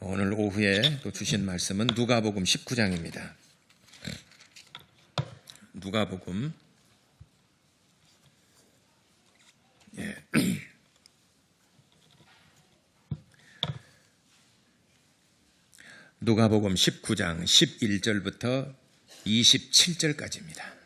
오늘 오후에 또 주신 말씀은 누가복음 19장입니다. 누가복음 예. 누가복음 19장 11절부터 27절까지입니다.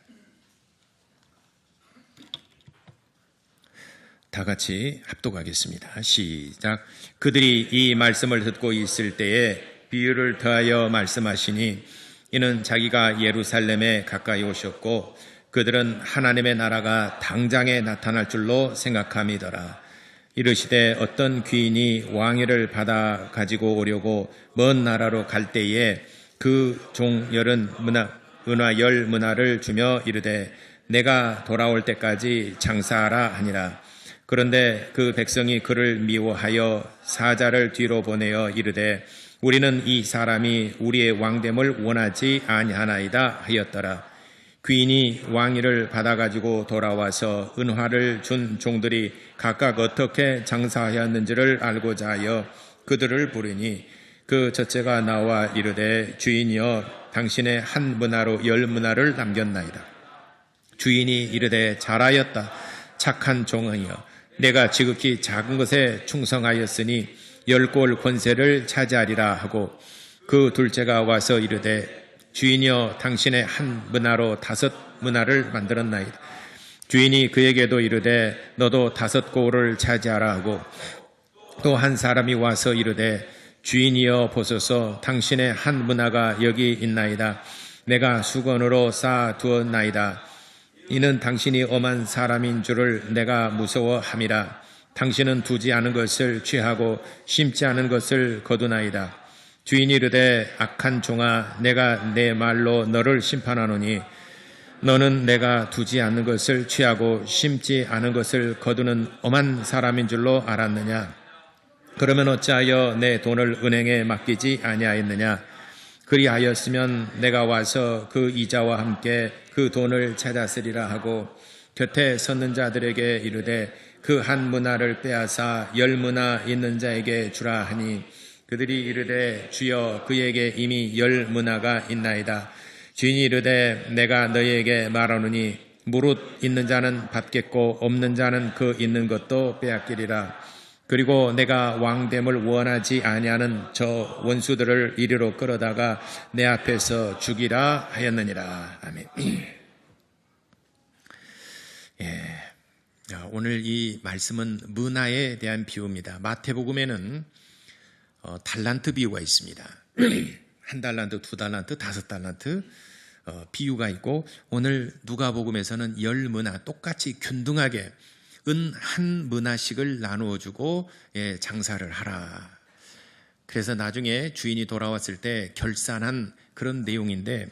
다 같이 합독하겠습니다. 시작. 그들이 이 말씀을 듣고 있을 때에 비유를 더하여 말씀하시니 이는 자기가 예루살렘에 가까이 오셨고 그들은 하나님의 나라가 당장에 나타날 줄로 생각함이더라. 이르시되 어떤 귀인이 왕위를 받아 가지고 오려고 먼 나라로 갈 때에 그 종열은 문화, 은화 열 문화를 주며 이르되 내가 돌아올 때까지 장사하라 하니라. 그런데 그 백성이 그를 미워하여 사자를 뒤로 보내어 이르되 우리는 이 사람이 우리의 왕됨을 원하지 아니하나이다 하였더라. 귀인이 왕위를 받아가지고 돌아와서 은화를 준 종들이 각각 어떻게 장사하였는지를 알고자 하여 그들을 부르니 그 첫째가 나와 이르되 주인이여 당신의 한 문화로 열 문화를 남겼나이다. 주인이 이르되 잘하였다. 착한 종이여 내가 지극히 작은 것에 충성하였으니 열골 권세를 차지하리라 하고 그 둘째가 와서 이르되 주인이여 당신의 한 문화로 다섯 문화를 만들었나이다. 주인이 그에게도 이르되 너도 다섯 고를 차지하라 하고 또 한 사람이 와서 이르되 주인이여 보소서 당신의 한 문화가 여기 있나이다. 내가 수건으로 쌓아 두었나이다. 이는 당신이 엄한 사람인 줄을 내가 무서워함이라. 당신은 두지 않은 것을 취하고 심지 않은 것을 거두나이다. 주인이 이르되 악한 종아 내가 내 말로 너를 심판하노니 너는 내가 두지 않는 것을 취하고 심지 않은 것을 거두는 엄한 사람인 줄로 알았느냐 그러면 어찌하여 내 돈을 은행에 맡기지 아니하였느냐 그리하였으면 내가 와서 그 이자와 함께 그 돈을 찾았으리라 하고 곁에 섰는 자들에게 이르되 그 한 문화를 빼앗아 열 문화 있는 자에게 주라 하니 그들이 이르되 주여 그에게 이미 열 문화가 있나이다. 주인이 이르되 내가 너희에게 말하노니 무릇 있는 자는 받겠고 없는 자는 그 있는 것도 빼앗기리라. 그리고 내가 왕됨을 원하지 아니하는 저 원수들을 이리로 끌어다가 내 앞에서 죽이라 하였느니라. 아멘. 예. 오늘 이 말씀은 문화에 대한 비유입니다. 마태복음에는 어, 달란트 비유가 있습니다. 한 달란트, 두 달란트, 다섯 달란트 어, 비유가 있고 오늘 누가복음에서는 열 문화 똑같이 균등하게 은 한 문화씩을 나누어 주고 예, 장사를 하라. 그래서 나중에 주인이 돌아왔을 때 결산한 그런 내용인데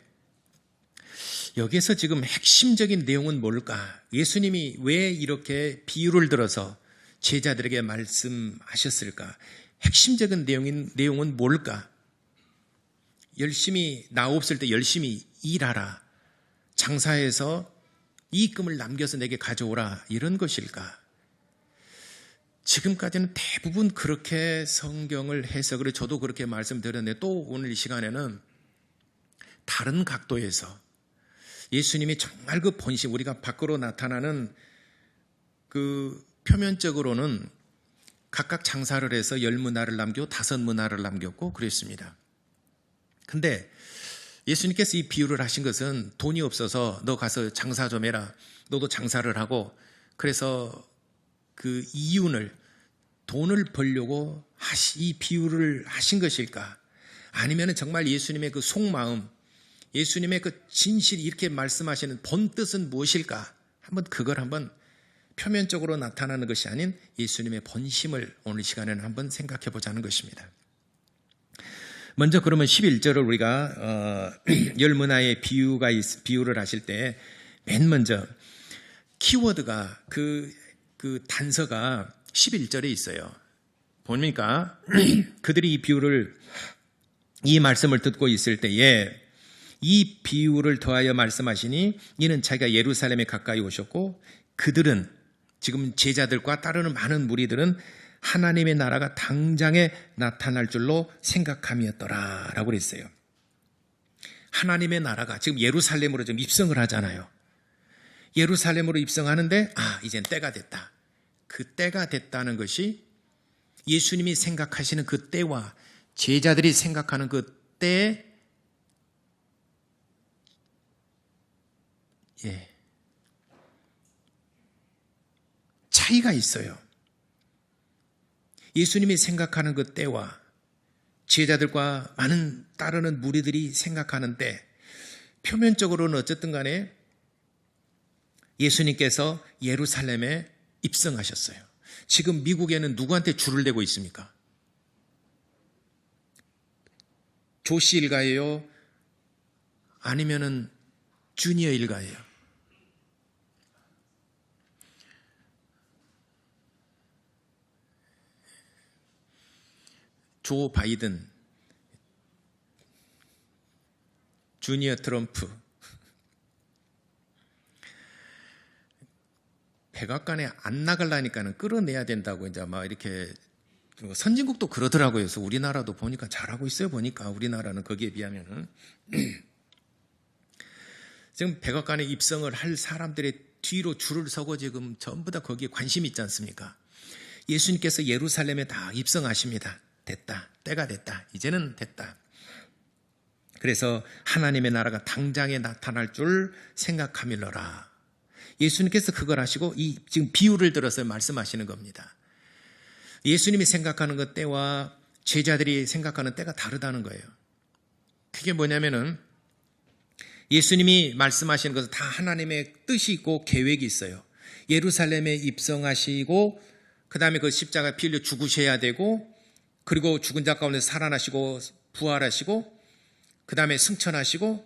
여기에서 지금 핵심적인 내용은 뭘까? 예수님이 왜 이렇게 비유를 들어서 제자들에게 말씀하셨을까? 핵심적인 내용인, 내용은 뭘까? 열심히, 나 없을 때 열심히 일하라. 장사해서 이익금을 남겨서 내게 가져오라. 이런 것일까? 지금까지는 대부분 그렇게 성경을 해석을 저도 그렇게 말씀드렸는데 또 오늘 이 시간에는 다른 각도에서 예수님이 정말 그 본심, 우리가 밖으로 나타나는 그 표면적으로는 각각 장사를 해서 열 문화를 남겨 다섯 문화를 남겼고 그랬습니다. 근데 예수님께서 이 비유를 하신 것은 돈이 없어서 너 가서 장사 좀 해라. 너도 장사를 하고 그래서 그 이윤을 돈을 벌려고 하시, 이 비유를 하신 것일까? 아니면 정말 예수님의 그 속마음, 예수님의 그 진실이 이렇게 말씀하시는 본 뜻은 무엇일까? 한번 그걸 한번 표면적으로 나타나는 것이 아닌 예수님의 본심을 오늘 시간에는 한번 생각해 보자는 것입니다. 먼저 그러면 11절을 우리가 어, 열문화의 비유가 있, 비유를 하실 때 맨 먼저 키워드가 그, 그 단서가 11절에 있어요. 보니까 그들이 이 비유를 이 말씀을 듣고 있을 때에 이 비유를 더하여 말씀하시니 이는 자기가 예루살렘에 가까이 오셨고 그들은 지금 제자들과 따르는 많은 무리들은 하나님의 나라가 당장에 나타날 줄로 생각함이었더라 라고 그랬어요. 하나님의 나라가 지금 예루살렘으로 좀 입성을 하잖아요. 예루살렘으로 입성하는데 아 이젠 때가 됐다. 그 때가 됐다는 것이 예수님이 생각하시는 그 때와 제자들이 생각하는 그 때에 예. 차이가 있어요. 예수님이 생각하는 그 때와 제자들과 많은 따르는 무리들이 생각하는 때, 표면적으로는 어쨌든 간에 예수님께서 예루살렘에 입성하셨어요. 지금 미국에는 누구한테 줄을 대고 있습니까? 조씨 일가예요? 아니면은 주니어 일가예요? 조 바이든, 주니어 트럼프, 백악관에 안 나가려니까는 끌어내야 된다고 이제 막 이렇게 선진국도 그러더라고요. 그래서 우리나라도 보니까 잘하고 있어요. 보니까 우리나라는 거기에 비하면은 지금 백악관에 입성을 할 사람들의 뒤로 줄을 서고 지금 전부 다 거기에 관심 있지 않습니까? 예수님께서 예루살렘에 다 입성하십니다. 됐다. 때가 됐다. 이제는 됐다. 그래서 하나님의 나라가 당장에 나타날 줄 생각하밀러라. 예수님께서 그걸 하시고 이 지금 비유를 들어서 말씀하시는 겁니다. 예수님이 생각하는 것 때와 제자들이 생각하는 때가 다르다는 거예요. 그게 뭐냐면은 예수님이 말씀하시는 것은 다 하나님의 뜻이 있고 계획이 있어요. 예루살렘에 입성하시고 그 다음에 그 십자가 피 흘려 죽으셔야 되고 그리고 죽은 자 가운데 살아나시고 부활하시고 그 다음에 승천하시고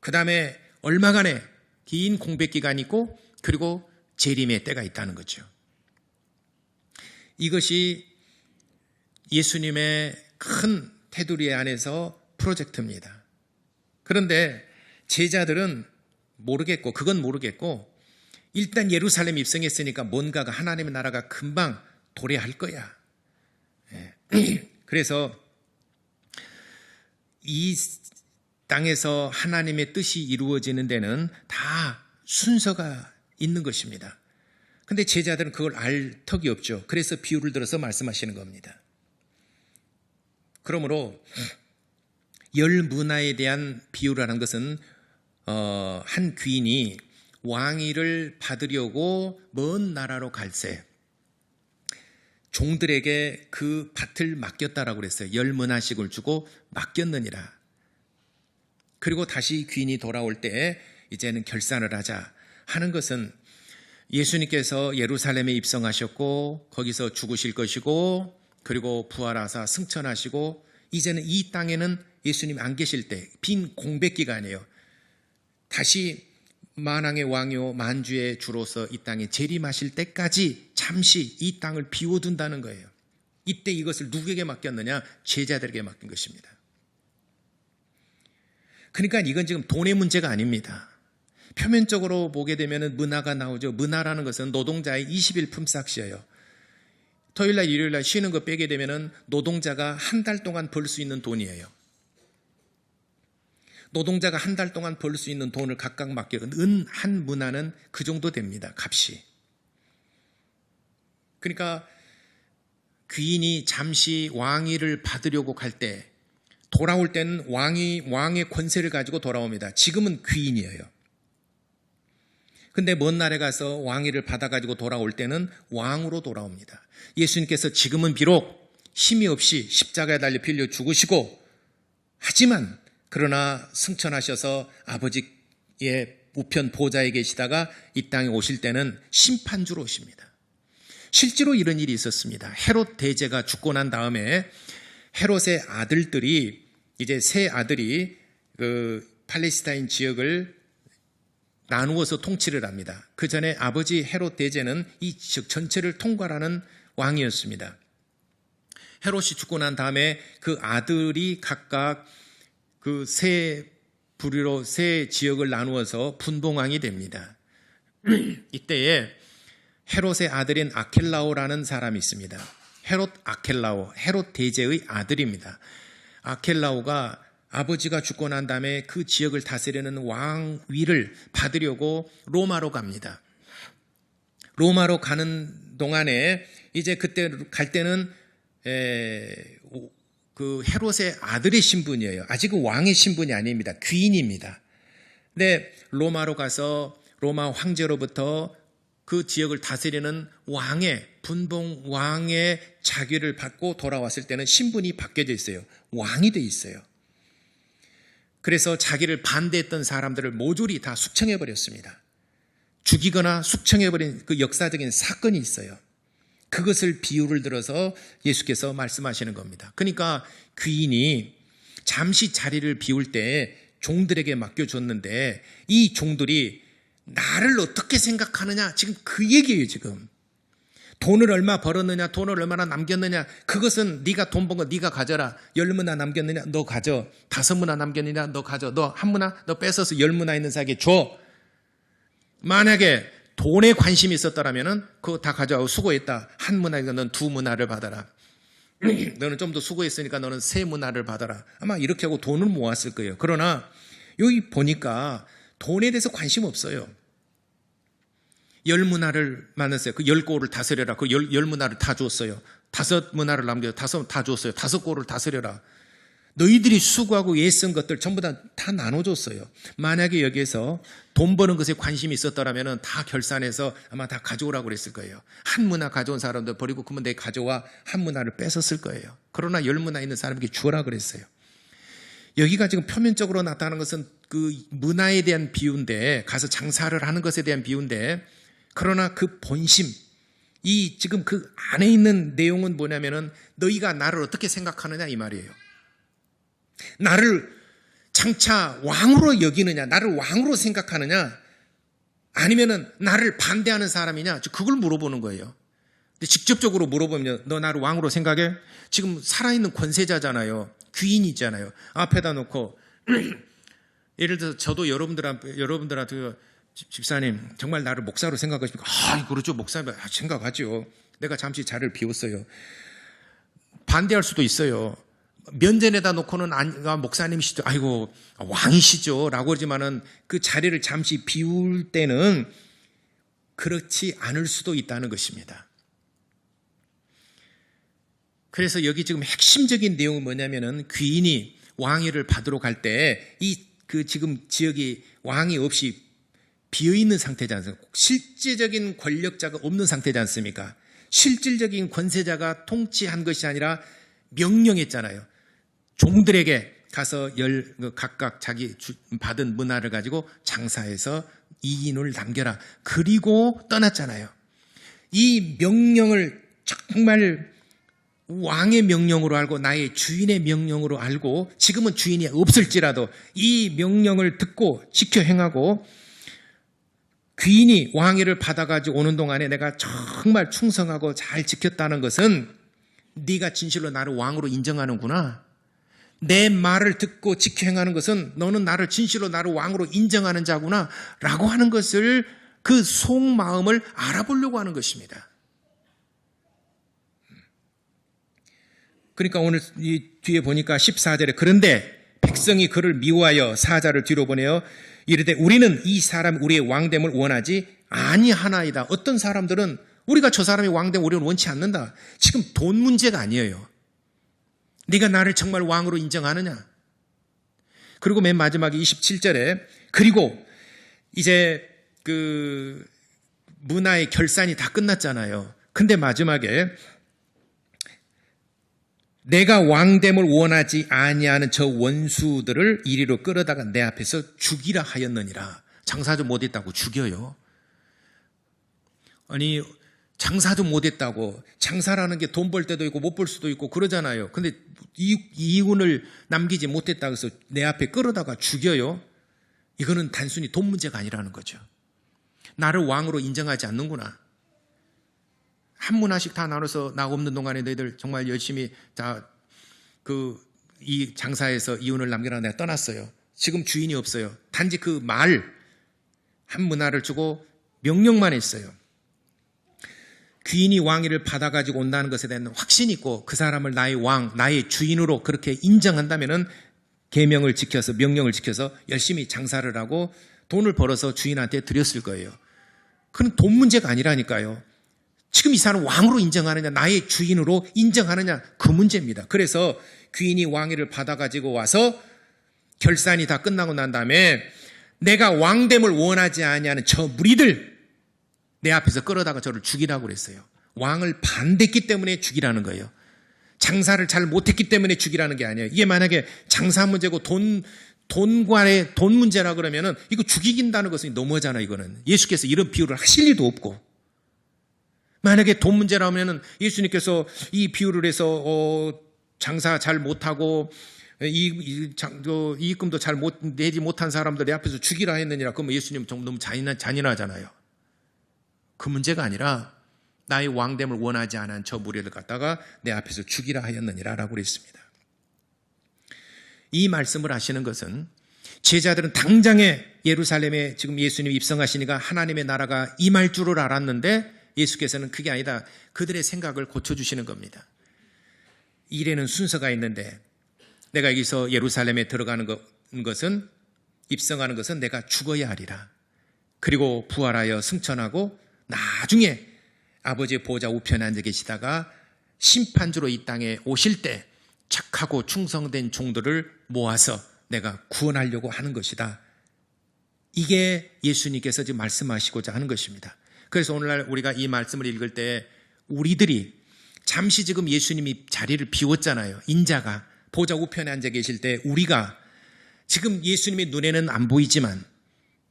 그 다음에 얼마간의 긴 공백 기간이 있고 그리고 재림의 때가 있다는 거죠. 이것이 예수님의 큰 테두리 안에서 프로젝트입니다. 그런데 제자들은 모르겠고 그건 모르겠고 일단 예루살렘 입성했으니까 뭔가가 하나님의 나라가 금방 도래할 거야. 그래서 이 땅에서 하나님의 뜻이 이루어지는 데는 다 순서가 있는 것입니다. 근데 제자들은 그걸 알 턱이 없죠. 그래서 비유를 들어서 말씀하시는 겁니다. 그러므로 열 문화에 대한 비유라는 것은 어, 한 귀인이 왕위를 받으려고 먼 나라로 갈새 종들에게 그 밭을 맡겼다라고 그랬어요. 열 문화씩을 주고 맡겼느니라. 그리고 다시 귀인이 돌아올 때 이제는 결산을 하자 하는 것은 예수님께서 예루살렘에 입성하셨고 거기서 죽으실 것이고 그리고 부활하사 승천하시고 이제는 이 땅에는 예수님 안 계실 때 빈 공백 기간이에요. 다시 만왕의 왕요 만주의 주로서 이 땅에 재림하실 때까지 잠시 이 땅을 비워둔다는 거예요. 이때 이것을 누구에게 맡겼느냐? 제자들에게 맡긴 것입니다. 그러니까 이건 지금 돈의 문제가 아닙니다. 표면적으로 보게 되면 문화가 나오죠. 문화라는 것은 노동자의 20일 품삯이에요. 토요일 날, 일요일 날 쉬는 거 빼게 되면 노동자가 한 달 동안 벌 수 있는 돈이에요. 노동자가 한 달 동안 벌 수 있는 돈을 각각 맡겨 은한 문화는 그 정도 됩니다. 값이. 그러니까 귀인이 잠시 왕위를 받으려고 갈 때 돌아올 때는 왕이 왕의 권세를 가지고 돌아옵니다. 지금은 귀인이에요. 근데 먼 날에 가서 왕위를 받아 가지고 돌아올 때는 왕으로 돌아옵니다. 예수님께서 지금은 비록 힘이 없이 십자가에 달려 빌려 죽으시고 하지만 그러나 승천하셔서 아버지의 우편 보좌에 계시다가 이 땅에 오실 때는 심판주로 오십니다. 실제로 이런 일이 있었습니다. 헤롯 대제가 죽고 난 다음에 헤롯의 아들들이 이제 세 아들이 그 팔레스타인 지역을 나누어서 통치를 합니다. 그 전에 아버지 헤롯 대제는 이 지역 전체를 통괄하는 왕이었습니다. 헤롯이 죽고 난 다음에 그 아들이 각각 그 세 부류로 세 지역을 나누어서 분봉왕이 됩니다. 이때에 헤롯의 아들인 아켈라오라는 사람이 있습니다. 헤롯 아켈라오, 헤롯 대제의 아들입니다. 아켈라오가 아버지가 죽고 난 다음에 그 지역을 다스리는 왕위를 받으려고 로마로 갑니다. 로마로 가는 동안에 이제 그때 갈 때는 에, 그 헤롯의 아들의 신분이에요. 아직 왕의 신분이 아닙니다. 귀인입니다. 근데 로마로 가서 로마 황제로부터 그 지역을 다스리는 왕의 분봉 왕의 자귀를 받고 돌아왔을 때는 신분이 바뀌어져 있어요. 왕이 돼 있어요. 그래서 자기를 반대했던 사람들을 모조리 다 숙청해 버렸습니다. 죽이거나 숙청해 버린 그 역사적인 사건이 있어요. 그것을 비유를 들어서 예수께서 말씀하시는 겁니다. 그러니까 귀인이 잠시 자리를 비울 때 종들에게 맡겨줬는데 이 종들이 나를 어떻게 생각하느냐? 지금 그 얘기예요 지금. 돈을 얼마 벌었느냐? 돈을 얼마나 남겼느냐? 그것은 네가 돈 번 거 네가 가져라. 열 문화 남겼느냐? 너 가져. 다섯 문화 남겼느냐? 너 가져. 너 한 문화? 너 뺏어서 열 문화 있는 사에게 줘. 만약에 돈에 관심이 있었더라면은 그거 다 가져가고 수고했다. 한 문화니까 넌 두 문화를 받아라. 너는 좀 더 수고했으니까 너는 세 문화를 받아라. 아마 이렇게 하고 돈을 모았을 거예요. 그러나 여기 보니까 돈에 대해서 관심 없어요 열 문화를 만났어요. 그 열 골을 다스려라. 그 열, 열 문화를 다 줬어요. 다섯 문화를 남겨 다섯 다 줬어요. 다섯 골을 다스려라. 너희들이 수고하고 예쓴 것들 전부 다, 다 나눠줬어요. 만약에 여기에서 돈 버는 것에 관심이 있었더라면 다 결산해서 아마 다 가져오라고 그랬을 거예요. 한 문화 가져온 사람들 버리고 그러면 내 가져와 한 문화를 뺏었을 거예요. 그러나 열 문화 있는 사람에게 주어라 그랬어요. 여기가 지금 표면적으로 나타나는 것은 그 문화에 대한 비유인데 가서 장사를 하는 것에 대한 비유인데 그러나 그 본심, 이 지금 그 안에 있는 내용은 뭐냐면은 너희가 나를 어떻게 생각하느냐 이 말이에요. 나를 장차 왕으로 여기느냐, 나를 왕으로 생각하느냐, 아니면은 나를 반대하는 사람이냐, 그걸 물어보는 거예요. 근데 직접적으로 물어보면 너 나를 왕으로 생각해? 지금 살아있는 권세자잖아요. 귀인이잖아요. 앞에다 놓고 예를 들어서 저도 여러분들한테 여러분들한테 집사님, 정말 나를 목사로 생각하십니까? 아, 그렇죠. 목사님, 아, 생각하죠. 내가 잠시 자리를 비웠어요. 반대할 수도 있어요. 면전에다 놓고는 아, 목사님이시죠. 아이고, 왕이시죠. 라고 하지만은 그 자리를 잠시 비울 때는 그렇지 않을 수도 있다는 것입니다. 그래서 여기 지금 핵심적인 내용은 뭐냐면은 귀인이 왕위를 받으러 갈 때 이 그 지금 지역이 왕이 없이 비어 있는 상태지 않습니까? 실제적인 권력자가 없는 상태지 않습니까? 실질적인 권세자가 통치한 것이 아니라 명령했잖아요. 종들에게 가서 열그 각각 자기 받은 문화를 가지고 장사해서 이인을 남겨라. 그리고 떠났잖아요. 이 명령을 정말 왕의 명령으로 알고 나의 주인의 명령으로 알고 지금은 주인이 없을지라도 이 명령을 듣고 지켜 행하고 귀인이 왕위를 받아가지고 오는 동안에 내가 정말 충성하고 잘 지켰다는 것은 네가 진실로 나를 왕으로 인정하는구나. 내 말을 듣고 지켜 행하는 것은 너는 나를 진실로 나를 왕으로 인정하는 자구나. 라고 하는 것을 그 속마음을 알아보려고 하는 것입니다. 그러니까 오늘 이 뒤에 보니까 14절에 그런데 백성이 그를 미워하여 사자를 뒤로 보내어 이르되 우리는 이 사람 우리의 왕됨을 원하지 아니하나이다. 어떤 사람들은 우리가 저 사람이 왕됨 우리는 원치 않는다. 지금 돈 문제가 아니에요. 네가 나를 정말 왕으로 인정하느냐? 그리고 맨 마지막에 27절에 그리고 이제 그 문화의 결산이 다 끝났잖아요. 근데 마지막에 내가 왕됨을 원하지 아니하는 저 원수들을 이리로 끌어다가 내 앞에서 죽이라 하였느니라. 장사도 못했다고 죽여요. 아니 장사도 못했다고 장사라는 게 돈 벌 때도 있고 못 벌 수도 있고 그러잖아요. 근데 이윤을 남기지 못했다고 해서 내 앞에 끌어다가 죽여요. 이거는 단순히 돈 문제가 아니라는 거죠. 나를 왕으로 인정하지 않는구나. 한 문화씩 다 나눠서 나 없는 동안에 너희들 정말 열심히 다 그 이 장사에서 이윤을 남겨라 내가 떠났어요. 지금 주인이 없어요. 단지 그 말 한 문화를 주고 명령만 했어요. 귀인이 왕위를 받아가지고 온다는 것에 대한 확신이 있고 그 사람을 나의 왕, 나의 주인으로 그렇게 인정한다면은 계명을 지켜서 명령을 지켜서 열심히 장사를 하고 돈을 벌어서 주인한테 드렸을 거예요. 그건 돈 문제가 아니라니까요. 지금 이 사람 왕으로 인정하느냐, 나의 주인으로 인정하느냐, 그 문제입니다. 그래서 귀인이 왕위를 받아가지고 와서 결산이 다 끝나고 난 다음에 내가 왕됨을 원하지 아니하는 저 무리들 내 앞에서 끌어다가 저를 죽이라고 그랬어요. 왕을 반대했기 때문에 죽이라는 거예요. 장사를 잘 못했기 때문에 죽이라는 게 아니에요. 이게 만약에 장사 문제고 돈, 돈과의 돈 문제라 그러면은 이거 죽이긴다는 것은 너무하잖아, 이거는. 예수께서 이런 비유를 하실 리도 없고. 만약에 돈 문제라면은 예수님께서 이 비유를 해서, 어, 장사 잘 못하고, 이, 이, 장, 저, 이익금도 잘 못, 내지 못한 사람들 내 앞에서 죽이라 했느니라. 그러면 예수님 좀 너무 잔인하, 잔인하잖아요. 그 문제가 아니라 나의 왕됨을 원하지 않은 저 무리를 갖다가 내 앞에서 죽이라 하였느니라 라고 그랬습니다. 이 말씀을 하시는 것은 제자들은 당장에 예루살렘에 지금 예수님 입성하시니까 하나님의 나라가 임할 줄을 알았는데 예수께서는 그게 아니다. 그들의 생각을 고쳐주시는 겁니다. 일에는 순서가 있는데 내가 여기서 예루살렘에 들어가는 것은 입성하는 것은 내가 죽어야 하리라. 그리고 부활하여 승천하고 나중에 아버지의 보좌 우편에 앉아 계시다가 심판주로 이 땅에 오실 때 착하고 충성된 종들을 모아서 내가 구원하려고 하는 것이다. 이게 예수님께서 지금 말씀하시고자 하는 것입니다. 그래서 오늘날 우리가 이 말씀을 읽을 때 우리들이 잠시 지금 예수님이 자리를 비웠잖아요. 인자가 보좌 우편에 앉아 계실 때 우리가 지금 예수님의 눈에는 안 보이지만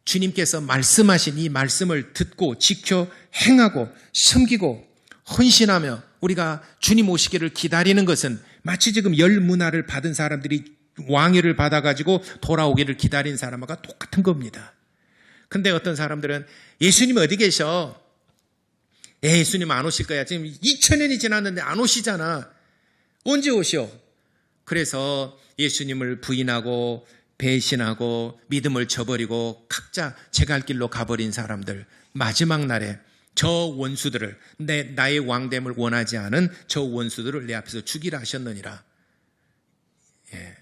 주님께서 말씀하신 이 말씀을 듣고 지켜 행하고 섬기고 헌신하며 우리가 주님 오시기를 기다리는 것은 마치 지금 열 문화를 받은 사람들이 왕위를 받아가지고 돌아오기를 기다린 사람과 똑같은 겁니다. 근데 어떤 사람들은 예수님 어디 계셔? 예, 예수님 안 오실 거야. 지금 2000년이 지났는데 안 오시잖아. 언제 오시오? 그래서 예수님을 부인하고 배신하고 믿음을 저버리고 각자 제갈 길로 가버린 사람들 마지막 날에 저 원수들을 내 나의 왕됨을 원하지 않은 저 원수들을 내 앞에서 죽이라 하셨느니라. 예.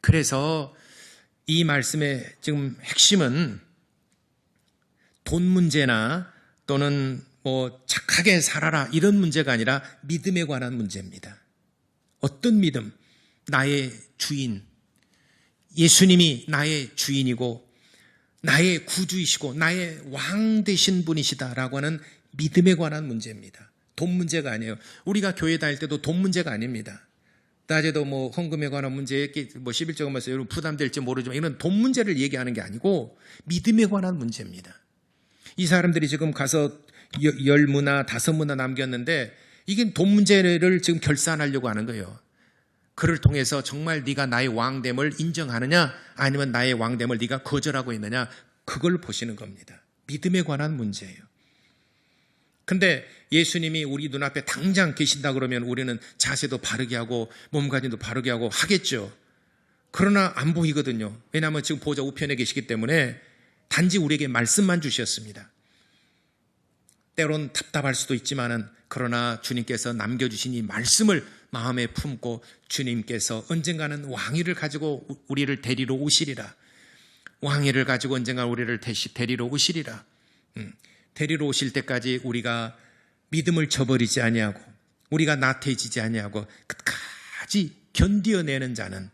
그래서 이 말씀의 지금 핵심은 돈 문제나 또는 뭐 착하게 살아라 이런 문제가 아니라 믿음에 관한 문제입니다. 어떤 믿음? 나의 주인, 예수님이 나의 주인이고 나의 구주이시고 나의 왕 되신 분이시다라고 하는 믿음에 관한 문제입니다. 돈 문제가 아니에요. 우리가 교회 다닐 때도 돈 문제가 아닙니다. 낮에도 뭐 헌금에 관한 문제, 뭐 11조가 면서 여러분 부담될지 모르지만 이런 돈 문제를 얘기하는 게 아니고 믿음에 관한 문제입니다. 이 사람들이 지금 가서 열 문화, 다섯 문화 남겼는데 이게 돈 문제를 지금 결산하려고 하는 거예요. 그를 통해서 정말 네가 나의 왕됨을 인정하느냐 아니면 나의 왕됨을 네가 거절하고 있느냐 그걸 보시는 겁니다. 믿음에 관한 문제예요. 근데 예수님이 우리 눈앞에 당장 계신다 그러면 우리는 자세도 바르게 하고 몸가짐도 바르게 하고 하겠죠. 그러나 안 보이거든요. 왜냐하면 지금 보좌 우편에 계시기 때문에 단지 우리에게 말씀만 주셨습니다. 때론 답답할 수도 있지만은 그러나 주님께서 남겨주신 이 말씀을 마음에 품고 주님께서 언젠가는 왕위를 가지고 우리를 데리러 오시리라. 왕위를 가지고 언젠가 우리를 데리러 오시리라. 음, 데리러 오실 때까지 우리가 믿음을 저버리지 아니하고 우리가 나태해지지 아니하고 끝까지 견디어내는 자는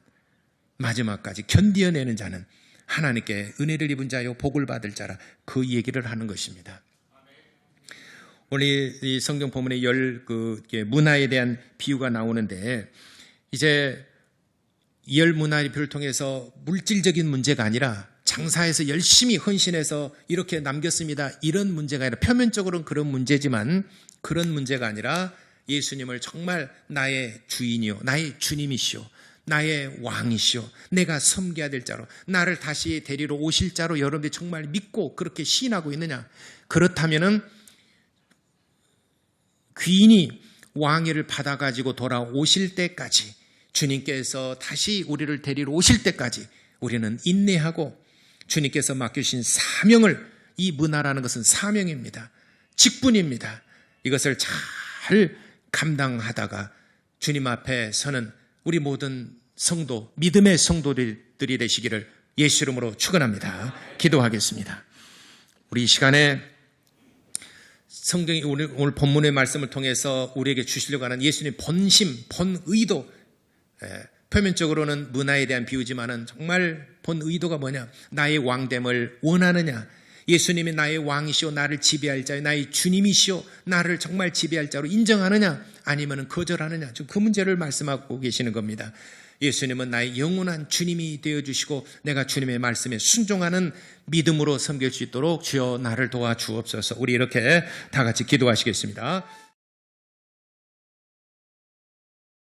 마지막까지 견디어내는 자는 하나님께 은혜를 입은 자요 복을 받을 자라 그 얘기를 하는 것입니다. 오늘 이 성경 본문의 열그 문화에 대한 비유가 나오는데 이제 열 문화의 비유를 통해서 물질적인 문제가 아니라 장사에서 열심히 헌신해서 이렇게 남겼습니다. 이런 문제가 아니라 표면적으로는 그런 문제지만 그런 문제가 아니라 예수님을 정말 나의 주인이요, 나의 주님이시오, 나의 왕이시오, 내가 섬겨야 될 자로, 나를 다시 데리러 오실 자로 여러분들이 정말 믿고 그렇게 시인하고 있느냐? 그렇다면은 귀인이 왕위를 받아가지고 돌아오실 때까지 주님께서 다시 우리를 데리러 오실 때까지 우리는 인내하고 주님께서 맡기신 사명을 이 문화라는 것은 사명입니다. 직분입니다. 이것을 잘 감당하다가 주님 앞에 서는 우리 모든 성도, 믿음의 성도들이 되시기를 예수 이름으로 축원합니다. 기도하겠습니다. 우리 이 시간에 성경이 오늘, 본문의 말씀을 통해서 우리에게 주시려고 하는 예수님 본심, 본의도, 예, 표면적으로는 문화에 대한 비유지만은 정말 본 의도가 뭐냐? 나의 왕됨을 원하느냐? 예수님이 나의 왕이시오, 나를 지배할 자요, 나의 주님이시오, 나를 정말 지배할 자로 인정하느냐? 아니면 거절하느냐? 지금 그 문제를 말씀하고 계시는 겁니다. 예수님은 나의 영원한 주님이 되어주시고 내가 주님의 말씀에 순종하는 믿음으로 섬길 수 있도록 주여 나를 도와 주옵소서. 우리 이렇게 다 같이 기도하시겠습니다.